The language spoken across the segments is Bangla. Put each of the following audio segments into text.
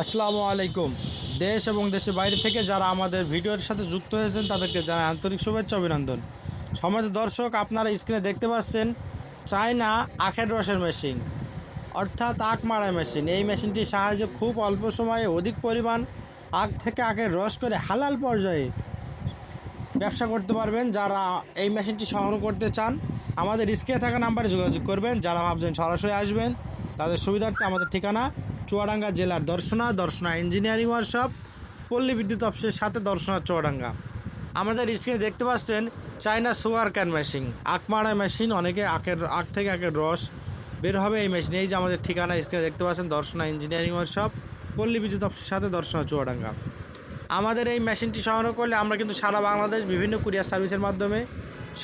আসসালামু আলাইকুম। দেশ এবং দেশের বাইরে থেকে যারা আমাদের ভিডিওর সাথে যুক্ত হয়েছেন, তাদেরকে জানাই আন্তরিক শুভেচ্ছা, অভিনন্দন। সমাজ দর্শক, আপনারা স্ক্রিনে দেখতে পাচ্ছেন চায়না আখের রসের মেশিন অর্থাৎ আখ মারাই মেশিন এই মেশিনটির সাহায্যে খুব অল্প সময়ে অধিক পরিমাণ আখ থেকে আখের রস করে হালাল পর্যায়ে ব্যবসা করতে পারবেন। যারা এই মেশিনটি সংগ্রহ করতে চান, আমাদের স্ক্রিনে থাকা নাম্বারে যোগাযোগ করবেন। যারা ভাবছেন সরাসরি আসবেন, তাদের সুবিধার্থে আমাদের ঠিকানা চুয়াডাঙ্গা জেলার দর্শনা দর্শনা ইঞ্জিনিয়ারিং ওয়ার্কশপ, পল্লী বিদ্যুৎ অফিসের সাথে দর্শনা চুয়াডাঙ্গা। আমাদের স্ক্রিনে দেখতে পাচ্ছেন চায়না সুগার ক্যান মেশিন। আখ মারা মেশিন, অনেকে আখের, আখ থেকে আখের রস বের হবে এই মেশিন। এই যে আমাদের ঠিকানা স্ক্রিনে দেখতে পাচ্ছেন, দর্শনা ইঞ্জিনিয়ারিং ওয়ার্কশপ, পল্লী বিদ্যুৎ অফিসের সাথে দর্শনা চুয়াডাঙ্গা। আমাদের এই মেশিনটি সংগ্রহ করলে আমরা কিন্তু সারা বাংলাদেশ বিভিন্ন কুরিয়ার সার্ভিসের মাধ্যমে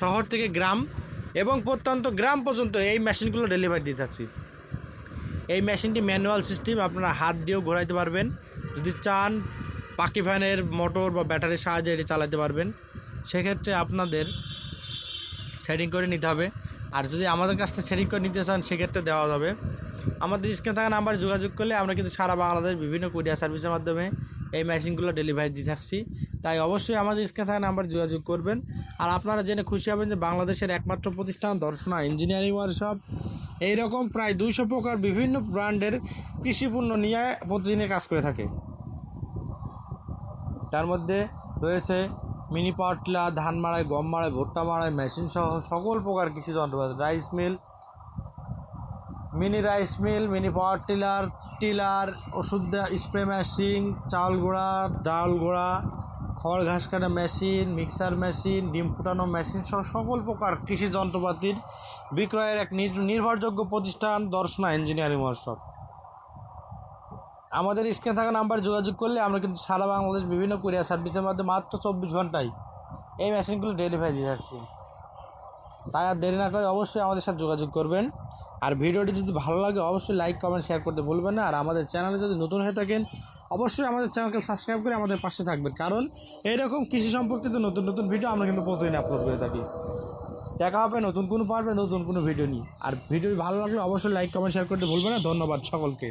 শহর থেকে গ্রাম এবং প্রত্যন্ত গ্রাম পর্যন্ত এই মেশিনগুলো ডেলিভারি দিয়ে থাকছি। এই মেশিনটি ম্যানুয়াল সিস্টেম, আপনারা হাত দিয়েও ঘোরাইতে পারবেন। যদি চান পাখি ফ্যানের মোটর বা ব্যাটারির সাহায্যে এটি চালাতে পারবেন, সেক্ষেত্রে আপনাদের সেটিং করে নিতে হবে। আর যদি আমাদের কাছ থেকে সেটিং করে নিতে চান, সেক্ষেত্রে দেওয়া যাবে। আমাদের স্ক্রিনে থাকা নাম্বারে যোগাযোগ করলে আমরা কিন্তু সারা বাংলাদেশ বিভিন্ন কুরিয়ার সার্ভিসের মাধ্যমে এই মেশিনগুলো ডেলিভারি দিয়ে থাকছি। তাই অবশ্যই আমাদের স্ক্রিনে থাকা নাম্বারে যোগাযোগ করবেন। আর আপনারা জেনে খুশি হবেন যে বাংলাদেশের একমাত্র প্রতিষ্ঠান দর্শনা ইঞ্জিনিয়ারিং ওয়ার্কশপ। এইরকম প্রায় দুইশো প্রকার বিভিন্ন ব্র্যান্ডের কৃষিপণ্য নিয়ে প্রতিদিনে কাজ করে থাকে। তার মধ্যে রয়েছে মিনি পাটলা, ধান মাড়াই, গম মাড়াই, ভুট্টা মাড়াই, মেশিন সহ সকল প্রকার কৃষি যন্ত্রপাতি, rice mill, mini rice mill, mini power tiller tiller ওষুধ স্প্রে মেশিন, চাউল গুঁড়া, ডাল গুঁড়া খড়, ঘাস কাটা মেশিন, মিক্সার মেশিন, ডিম ফুটানো মেশিন সহ সকল প্রকার কৃষি যন্ত্রপাতির বিক্রয়ের এক নির্ভরযোগ্য প্রতিষ্ঠান দর্শনা ইঞ্জিনিয়ারিং ওয়ার্কশপ। আমাদের স্ক্রিনে থাকা নাম্বার যোগাযোগ করলে আমরা কিন্তু সারা বাংলাদেশ, বিভিন্ন কুরিয়ার সার্ভিসের মাধ্যমে মাত্র চব্বিশ ঘন্টায় এই মেশিনগুলো ডেলিভারি দিয়ে যাচ্ছি। তাই আর দেরি না করে অবশ্যই আমাদের সাথে যোগাযোগ করবেন। আর ভিডিওটি যদি ভালো লাগে, অবশ্যই লাইক কমেন্ট শেয়ার করতে ভুলবেন না। আর আমাদের চ্যানেলে যদি নতুন হয়ে থাকেন অবশ্যই আমাদের চ্যানেলকে সাবস্ক্রাইব করে আমাদের পাশে থাকবেন। কারণ এইরকম কৃষি সম্পর্কিত নতুন নতুন ভিডিও আমরা কিন্তু প্রতিদিন আপলোড করে থাকি। দেখা হবে নতুন কোনো পারবে, নতুন কোনো ভিডিও নিয়ে। আর ভিডিও ভালো লাগলে অবশ্যই লাইক কমেন্ট শেয়ার করতে ভুলবেন না। ধন্যবাদ সকলকে।